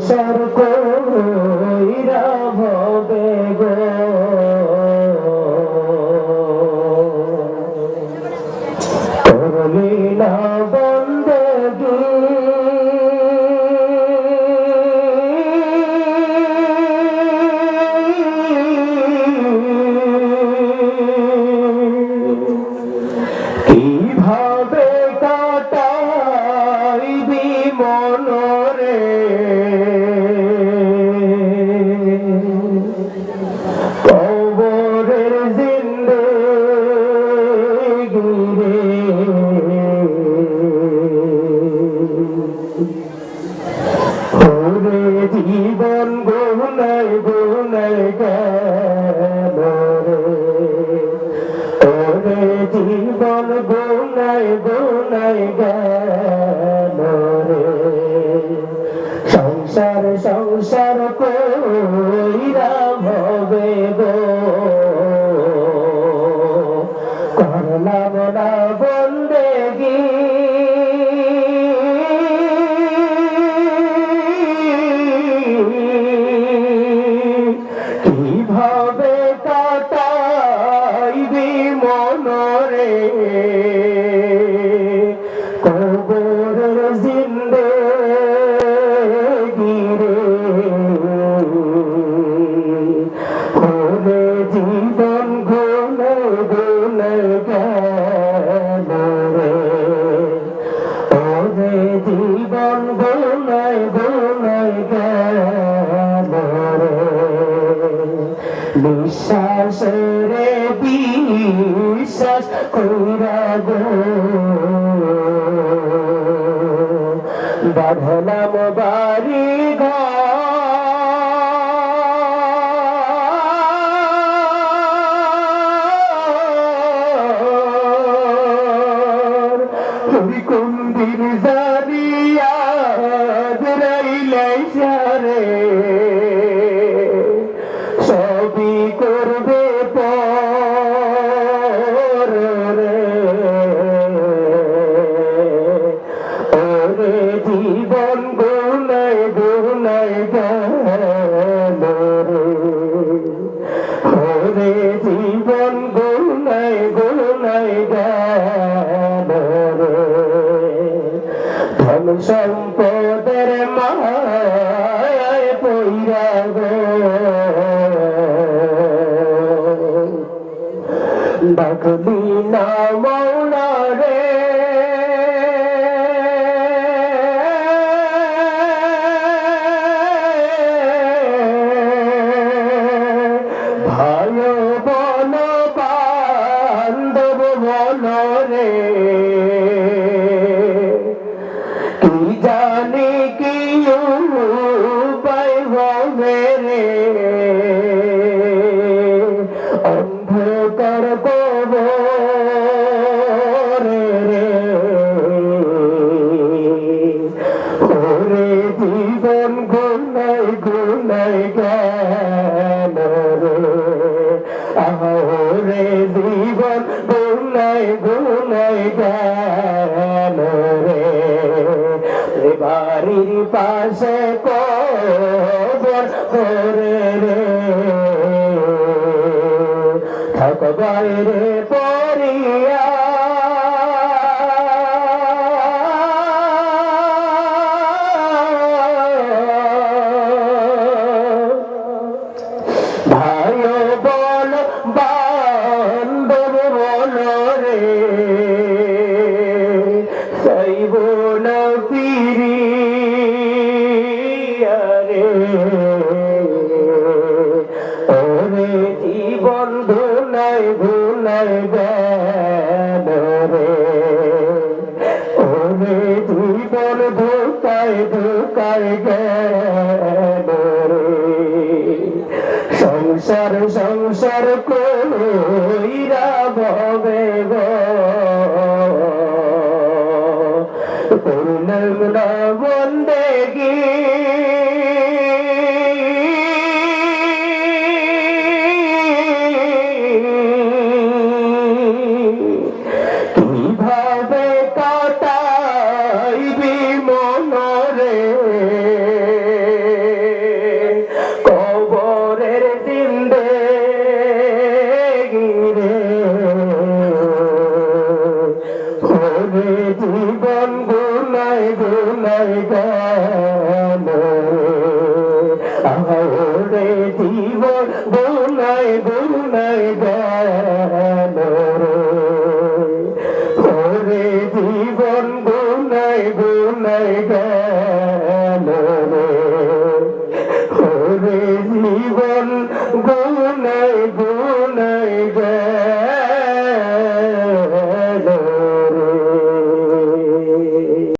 সংসার কইরা জীবন গুনাই গুনাই গেল রে। সংসার সংসার কইরা ভবে গো। বিশ্বাসের বিশ্বাস কইরা গো। বাঁধলাম বাড়ি ঘর তুমি কোন সবই করবে ওরে জীবন গুনাই গুনাই গেল ওরে জীবন গুনাই গুনাই গেল ধন সম্পদের ডাকলি না মৌলা রে পাশে কবর করে রে। থাক বাইরে পড়িয়া জীবন ধোকায় ধোকায় গেল সংসার সংসার কইরা ভবে গো। তবে জীবন গুনাই গুনাই গানো আহরে জীবন গুনাই গুনাই গানো ওরে জীবন গুনাই গুনাই গানো ওরে জীবন গুনাই